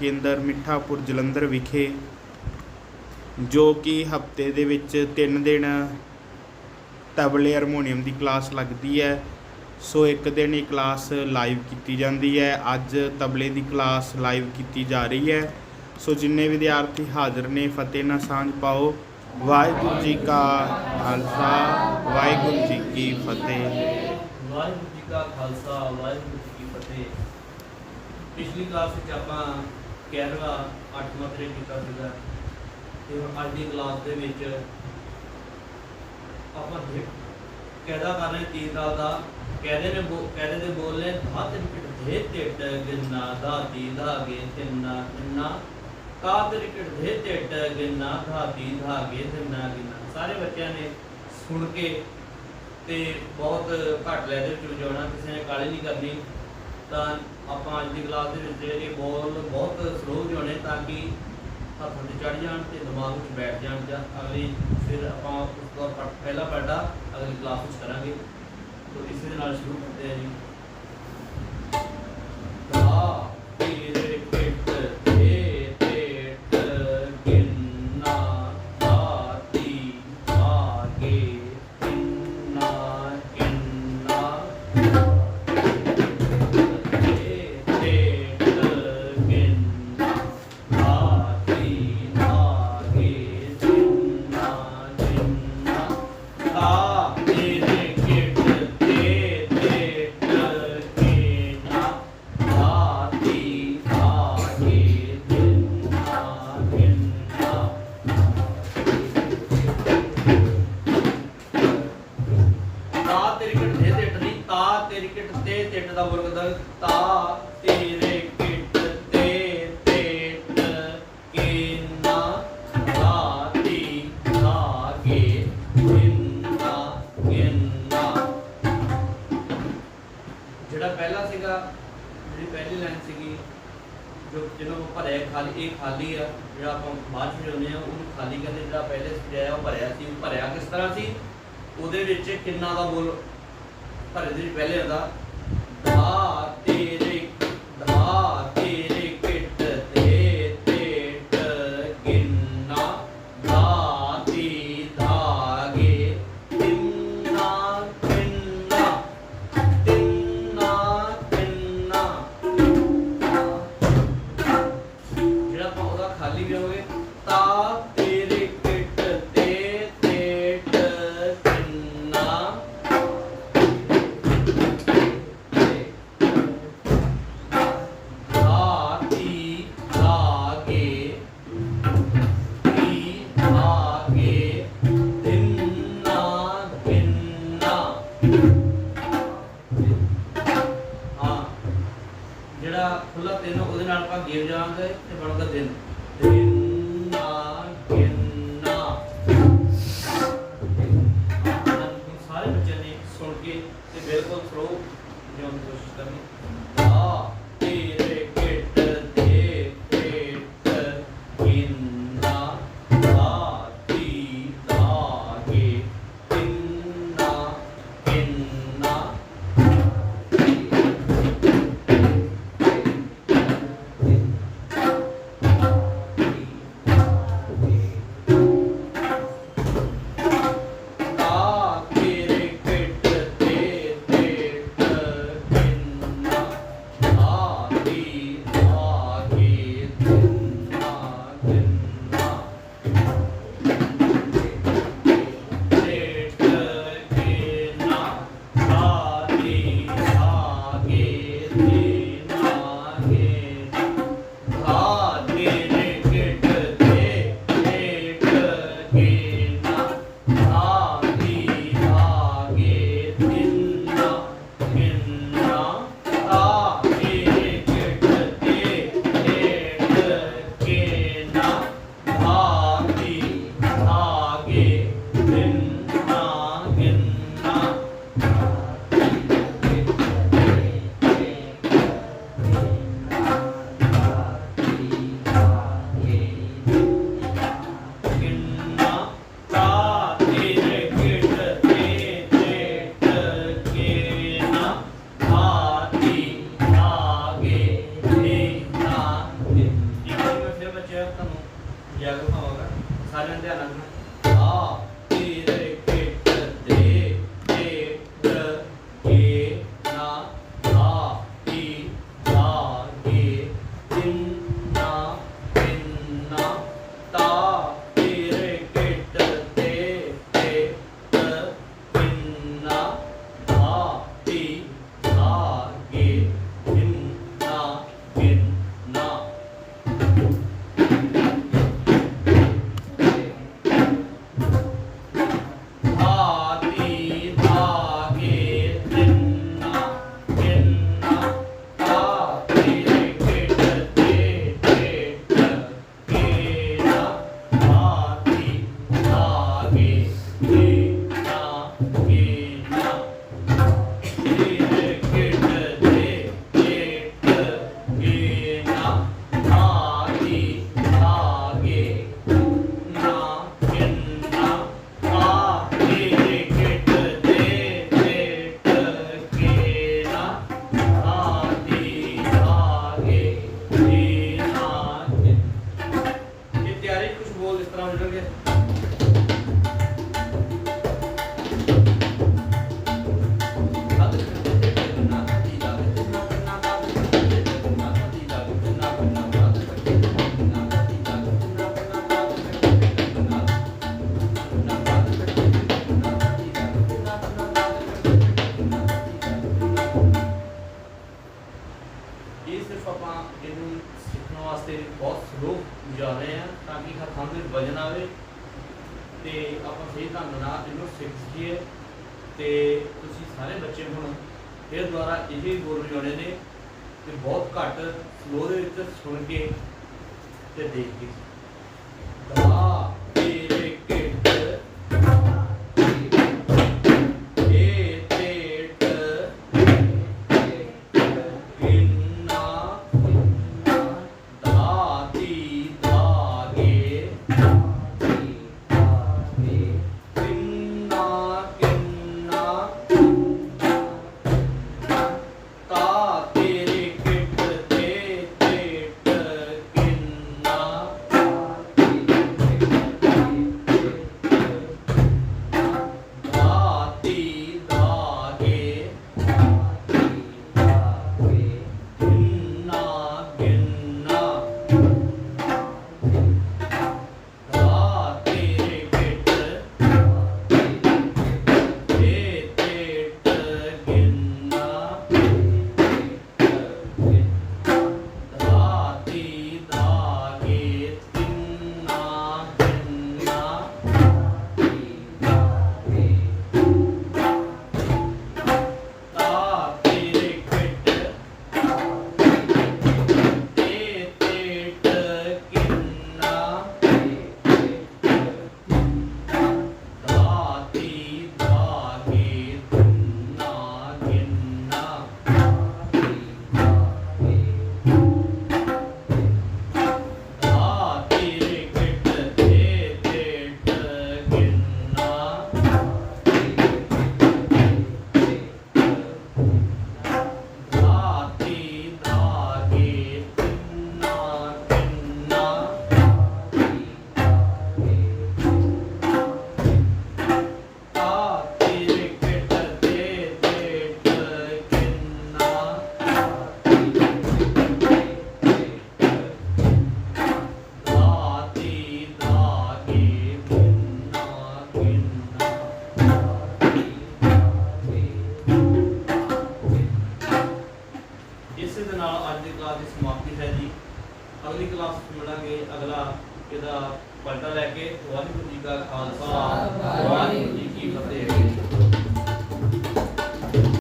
ਕੇਂਦਰ ਮਿੱਠਾਪੁਰ ਜਲੰਧਰ ਵਿਖੇ, ਜੋ ਕਿ ਹਫ਼ਤੇ ਦੇ ਵਿੱਚ 3 ਦਿਨ ਤਬਲੇ ਹਾਰਮੋਨੀਅਮ ਦੀ ਕਲਾਸ ਲੱਗਦੀ ਹੈ। ਸੋ ਇੱਕ ਦਿਨ ਇਹ ਕਲਾਸ ਲਾਈਵ ਕੀਤੀ ਜਾਂਦੀ ਹੈ। ਅੱਜ ਤਬਲੇ ਦੀ ਕਲਾਸ ਲਾਈਵ ਕੀਤੀ ਜਾ ਰਹੀ ਹੈ। ਸੋ ਜਿੰਨੇ ਵਿਦਿਆਰਥੀ ਹਾਜ਼ਰ ਨੇ, ਫਤਿਹ ਨਾਲ ਸਾਂਝ ਪਾਓ। ਵਾਹਿਗੁਰੂ ਜੀ ਕਾ ਖਾਲਸਾ, ਵਾਹਿਗੁਰੂ ਜੀ ਕੀ ਫਤਿਹ। ਵਾਹਿਗੁਰੂ ਜੀ ਕਾ ਖਾਲਸਾ, ਵਾਹਿਗੁਰੂ ਜੀ ਕੀ ਫਤਿਹ। ਪਿਛਲੀ ਕਲਾਸ ਵਿੱਚ ਆਪਾਂ 11ਵਾਂ 8ਵਾਂ ਤਰੇ ਕੀਤਾ ਸੀਗਾ। ਤੇ ਅੱਜ ਦੀ ਕਲਾਸ ਦੇ ਵਿੱਚ ਆਪਾਂ ਦੇ ਕਹਿਦਾ ਕਰ ਰਹੇ ਤੀਰ ਦਾ ਦਾ, ਕਹਿਦੇ ਨੇ ਬੋ- ਕਹਿਦੇ ਦੇ ਬੋਲੇ ਹੱਥ ਵਿਕਟ ਦੇ ਟਿੱਟ ਗਿੰਨਾ ਦਾਤੀ ਧਾਗੇ ਤਿੰਨਾ ਤਿੰਨਾ ਕਾਤ ਵਿਕਟ ਦੇ ਟਿੱਟ ਗਿੰਨਾ ਦਾਤੀ ਧਾਗੇ ਤਿੰਨਾ ਗਿੰਨਾ ਸਾਰੇ ਬੱਚਿਆਂ ਨੇ ਸੁਣ ਕੇ ਤੇ ਬਹੁਤ ਘੱਟ ਲੈ ਦੇ ਵਿੱਚ ਵਜਾਉਣਾ, ਕਿਸੇ ਨੇ ਕਾਲੀ ਨਹੀਂ ਕਰਨੀ। ਤਾਂ ਆਪਾਂ ਅੱਜ ਦੀ ਕਲਾਸ ਦੇ ਵਿੱਚ ਇਹ ਬੋਲ ਬਹੁਤ ਸਲੋ ਵਜਾਉਣੇ ਤਾਂ ਕਿ ਹੱਥਾਂ ਤੇ ਚੜ ਜਾਣ ਤੇ ਦਿਮਾਗ ਵਿੱਚ ਬੈਠ ਜਾਣ ਜਾਂ ਅਗਲੀ ਫਿਰ ਆਪਾਂ ਉਸ ਤੋਂ ਬਾਅਦ ਪਹਿਲਾ ਪੜਦਾ ਅਗਲੀ ਕਲਾਸ ਵਿੱਚ ਕਰਾਂਗੇ। ਤਾਂ ਇਸੇ ਦੇ ਨਾਲ ਸ਼ੁਰੂ ਕਰਦੇ ਹਾਂ ਜੀ। ਇਹ ਖਾਲੀ ਆ, ਜਿਹੜਾ ਆਪਾਂ ਬਾਅਦ ਵਿੱਚ ਹੁੰਦੇ ਆ ਉਹਨੂੰ ਖਾਲੀ ਕਹਿੰਦੇ ਜਿਹੜਾ ਪਹਿਲੇ ਸਜਾਇਆ ਉਹ ਭਰਿਆ ਸੀ। ਉਹ ਭਰਿਆ ਕਿਸ ਤਰ੍ਹਾਂ ਸੀ? ਉਹਦੇ ਵਿੱਚ ਕਿੰਨਾ ਦਾ ਮੁੱਲ ਭਰੇ ਦੇ ਪਹਿਲੇ ਆਉਂਦਾ? ਉਹਦੇ ਨਾਲ ਆਪਾਂ ਗੇਰ ਜਾਵਾਂਗੇ ਤੇ ਬਣਦਾ ਦਿਨ। ਦਿਨ ਨਾ ਕਿੰਨਾ ਸਾਰੇ ਬੱਚਿਆਂ ਨੇ ਸੁਣ ਕੇ ਤੇ ਬਿਲਕੁਲ ਥਰੋ ਜਿਉਣ ਦੀ ਕੋਸ਼ਿਸ਼ ਕਰਨੀ। ਆ, ਤੇਰੇ ਕਿਟ ਦੇ ਪੇਟ ਕਿੰਨਾ ਅੱਜ ਤੁਹਾਨੂੰ ਜਾਗਰੂਕ ਹੋਵਾਂਗਾ ਸਾਰਿਆਂ ਧਿਆਨ ਰੱਖਣਾ ਰੋਗ ਜਾ ਰਹੇ ਆ ਤਾਂ ਕਿ ਹੱਥਾਂ ਦੇ ਵਜਨ ਆਵੇ ਤੇ ਆਪਾਂ ਸਹੀ ਢੰਗ ਨਾਲ ਇਹਨੂੰ ਸਿੱਖ ਜੀਏ ਤੇ ਤੁਸੀਂ ਸਾਰੇ ਬੱਚੇ ਹੁਣ ਫਿਰ ਦੁਆਰਾ ਇਹੀ ਬੋਲ ਰਹੇ ਨੇ ਤੇ ਬਹੁਤ ਘੱਟ ਸਲੋ ਦੇ ਵਿੱਚ ਸੁਣ ਕੇ ਤੇ ਦੇਖ ਕੇ ਅਗਲੀ ਕਲਾਸ ਮਿਲਾਂਗੇ ਅਗਲਾ ਇਹਦਾ ਪਲਟਾ ਲੈ ਕੇ ਵਾਹਿਗੁਰੂ ਜੀ ਦਾ ਖਾਲਸਾ ਵਾਹਿਗੁਰੂ ਜੀ ਕੀ ਫਤਿਹ।